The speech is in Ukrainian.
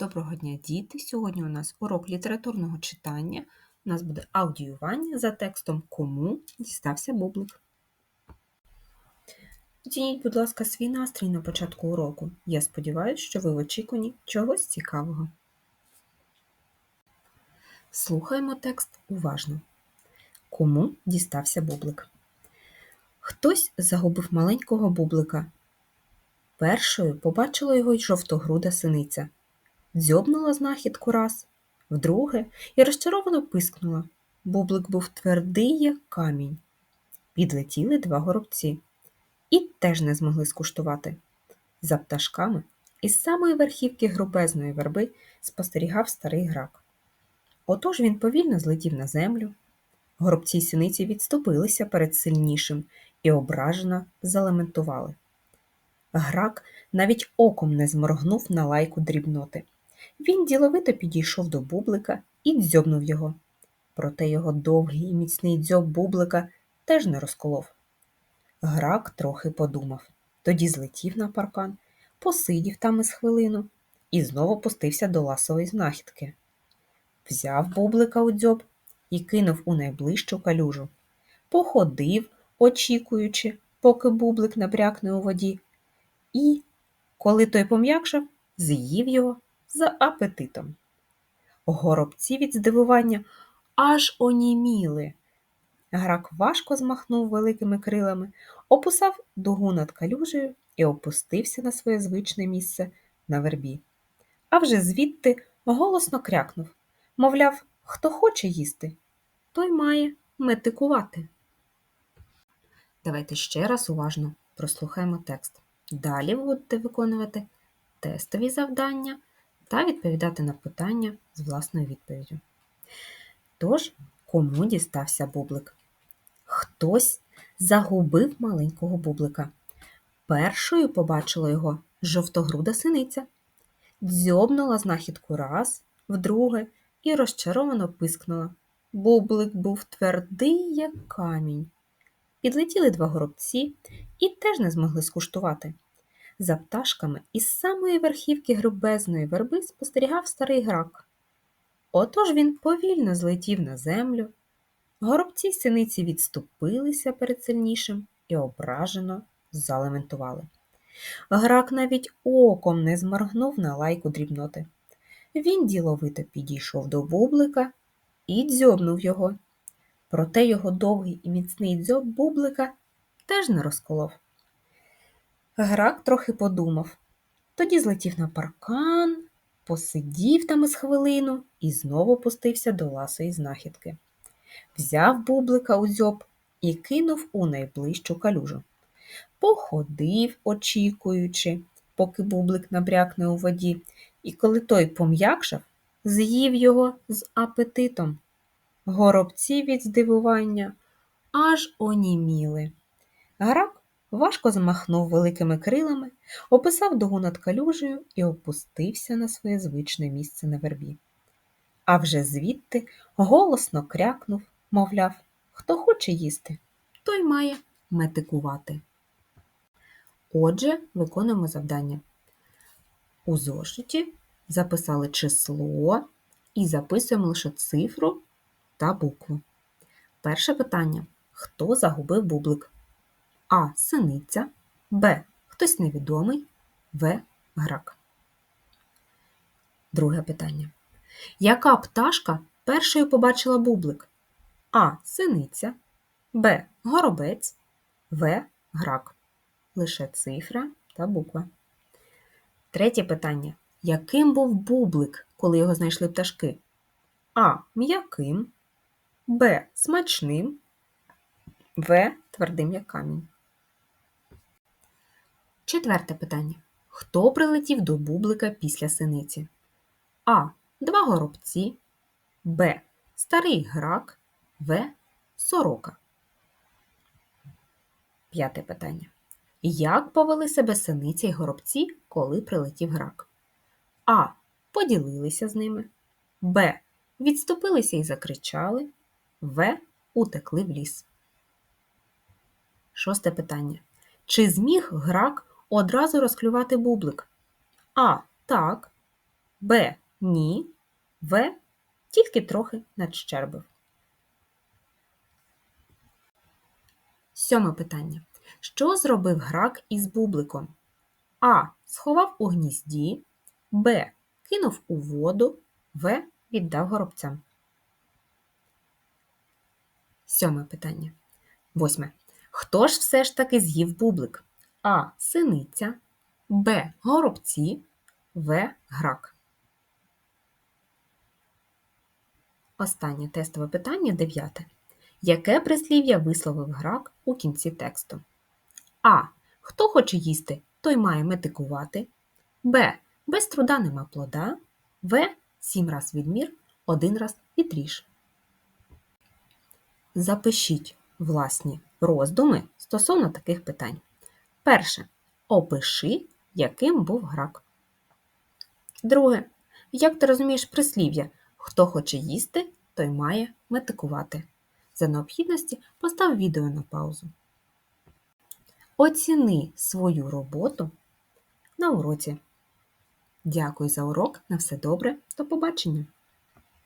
Доброго дня, діти! Сьогодні у нас урок літературного читання. У нас буде аудіювання за текстом Кому дістався бублик. Оцініть, будь ласка, свій настрій на початку уроку. Я сподіваюся, що ви в очікуванні чогось цікавого. Слухаємо текст уважно. Кому дістався бублик? Хтось загубив маленького бублика. Першою побачила його й жовтогруда синиця дзьобнула знахідку раз, вдруге і розчаровано пискнула. Бублик був твердий, як камінь. Підлетіли два горобці і теж не змогли скуштувати. За пташками із самої верхівки грубезної верби спостерігав старий грак. Отож він повільно злетів на землю. Горобці й синиці відступилися перед сильнішим і ображено залементували. Грак навіть оком не зморгнув на лайку дрібноти. Він діловито підійшов до бублика і дзьобнув його. Проте його довгий і міцний дзьоб бублика теж не розколов. Грак трохи подумав, тоді злетів на паркан, посидів там із хвилину і знову пустився до ласової знахідки. Взяв бублика у дзьоб і кинув у найближчу калюжу. Походив, очікуючи, поки бублик набрякне у воді, і, коли той пом'якшав, з'їв його за апетитом. Горобці від здивування аж оніміли. Грак важко змахнув великими крилами, описав дугу над калюжею і опустився на своє звичне місце на вербі. А вже звідти голосно крякнув мовляв, хто хоче їсти, той має метикувати. Давайте ще раз уважно прослухаємо текст. Далі будете виконувати тестові завдання та відповідати на питання з власною відповіддю. Тож, кому дістався бублик? Хтось загубив маленького бублика. Першою побачила його жовтогруда синиця, дзьобнула знахідку раз, вдруге і розчаровано пискнула. Бублик був твердий, як камінь. Підлетіли два горобці і теж не змогли скуштувати. За пташками із самої верхівки грубезної верби спостерігав старий грак. Отож він повільно злетів на землю. Горобці синиці відступилися перед сильнішим і ображено залементували. Грак навіть оком не зморгнув на лайку дрібноти. Він діловито підійшов до бублика і дзьобнув його. Проте його довгий і міцний дзьоб бублика теж не розколов. Грак трохи подумав, тоді злетів на паркан, посидів там із хвилину і знову пустився до ласої знахідки. Взяв бублика у дзьоб і кинув у найближчу калюжу. Походив, очікуючи, поки бублик набрякне у воді, і коли той пом'якшав, з'їв його з апетитом. Горобці від здивування аж оніміли. Грак важко змахнув великими крилами, описав дугу над калюжею і опустився на своє звичне місце на вербі. А вже звідти голосно крякнув, мовляв, хто хоче їсти, той має метикувати. Отже, виконуємо завдання. У зошиті записали число і записуємо лише цифру та букву. Перше питання: хто загубив бублик? А. Синиця, Б. Хтось невідомий, В. Грак. Друге питання. Яка пташка першою побачила бублик? А. Синиця, Б. Горобець, В. Грак. Лише цифра та буква. Третє питання. Яким був бублик, коли його знайшли пташки? А. М'яким, Б. Смачним, В. Твердим як камінь. Четверте питання. Хто прилетів до бублика після синиці? А. Два горобці, Б. Старий грак, В. Сорока. П'яте питання. Як повели себе синиця й горобці, коли прилетів грак? А. Поділилися з ними. Б. Відступилися і закричали. В. Утекли в ліс. Шосте питання. Чи зміг грак одразу розклювати бублик? А. Так. Б. Ні. В. Тільки трохи надщербив. Сьоме питання. Що зробив грак із бубликом? А. Сховав у гнізді. Б. Кинув у воду. В. Віддав горобцям. Сьоме питання. Восьме. Хто ж все ж таки з'їв бублик? А. Синиця. Б. Горобці. В. Грак. Останнє тестове питання дев'яте. Яке прислів'я висловив грак у кінці тексту? А. Хто хоче їсти, той має метикувати. Б. Без труда нема плода. В. Сім раз відмір, один раз відріж. Запишіть власні роздуми стосовно таких питань. Перше. Опиши, яким був грак. Друге. Як ти розумієш прислів'я? Хто хоче їсти, той має метикувати. За необхідності постав відео на паузу. Оціни свою роботу на уроці. Дякую за урок. На все добре. До побачення!